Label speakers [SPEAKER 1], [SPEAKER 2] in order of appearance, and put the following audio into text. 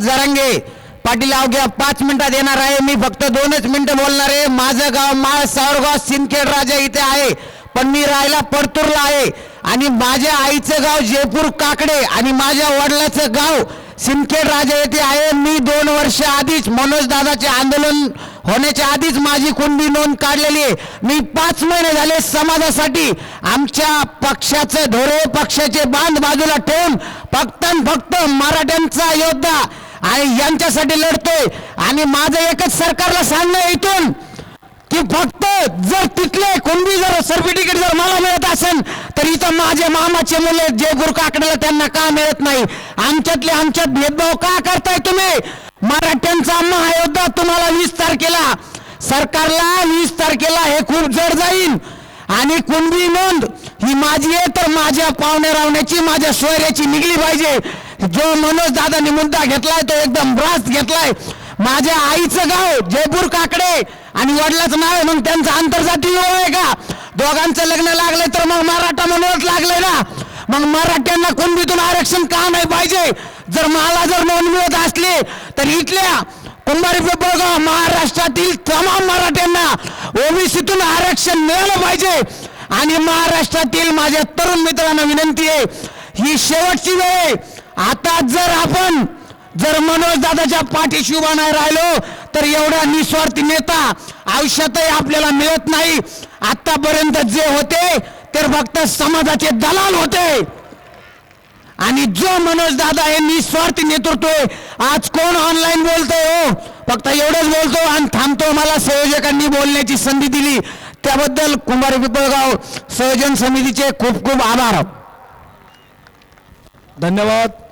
[SPEAKER 1] जरांगे पाटील अवघ्या पाच मिनिटात येणार आहे. मी फक्त दोनच मिनिटं बोलणार आहे. माझं गाव माळ सावरगाव सिंदखेड राजा इथे आहे. पण मी राहायला परतूरला आहे. आणि माझ्या आईचं गाव जयपूर काकडे आणि माझ्या वडिलाचं गाव सिंदखेड राजा येथे आहे. मी दोन वर्ष आधीच मनोज दादाचे आंदोलन होण्याच्या आधीच माझी कुणबी नोंद काढलेली आहे. मी पाच महिने झाले समाजासाठी आमच्या पक्षाचं धोरे पक्षाचे बांध बाजूला ठेवून फक्त आणि फक्त मराठ्यांचा योद्धा आणि यांच्यासाठी लढतोय. आणि माझं एकच सरकारला सांगणं इथून की फक्त जर तिथले कुणबी जर सर्टिफिकेट जर मला मिळत असेल तर इथं माझे मामाचे मुले जे गुरकाकडेला त्यांना का मिळत नाही? आमच्यातले आमच्यात भेदभाव का करताय तुम्ही? मराठ्यांचा महायोद्धा तुम्हाला वीस तारखेला सरकारला वीस तारखेला हे खूप जड जाईल आणि कुणबी नोंद ही माझी आहे तर माझ्या पाहुणे रावण्याची माझ्या सोयऱ्याची निघली पाहिजे. जो मनोज दादानी मुद्दा घेतलाय तो एकदम ब्रास घेतलाय. माझ्या आईचं गाव जयपूर काकडे आणि वडिलाचं नाव आहे मग त्यांचं आंतरजातीय आहे का? दोघांचं लग्न लागलंय तर मग मराठा म्हणूनच लागलंय ना? मग मराठ्यांना कुणबीतून आरक्षण का नाही पाहिजे? जर मला जर नोंद मिळत असली तर इथल्या कुंभारी पिंपळगाव महाराष्ट्रातील तमाम मराठ्यांना ओबीसीतून आरक्षण मिळालं पाहिजे. आणि महाराष्ट्रातील माझ्या तरुण मित्रांना विनंती आहे ही शेवटची वेळ आहे. आता जर आपण जर मनोज दादाच्या पाठीशी उभा नाही राहिलो तर एवढा निस्वार्थी नेता आयुष्यातही आपल्याला मिळत नाही. आतापर्यंत जे होते ते फक्त समाजाचे दलाल होते. आणि जो मनोज दादा हे निस्वार्थी नेतृत्व आहे आज कोण ऑनलाईन बोलतोय हो? फक्त एवढंच बोलतो आणि थांबतो मला संयोजकांनी बोलण्याची संधी दिली. त्याबद्दल कुंभार पिपळगाव संयोजन समितीचे खूप खूप आभार.
[SPEAKER 2] धन्यवाद.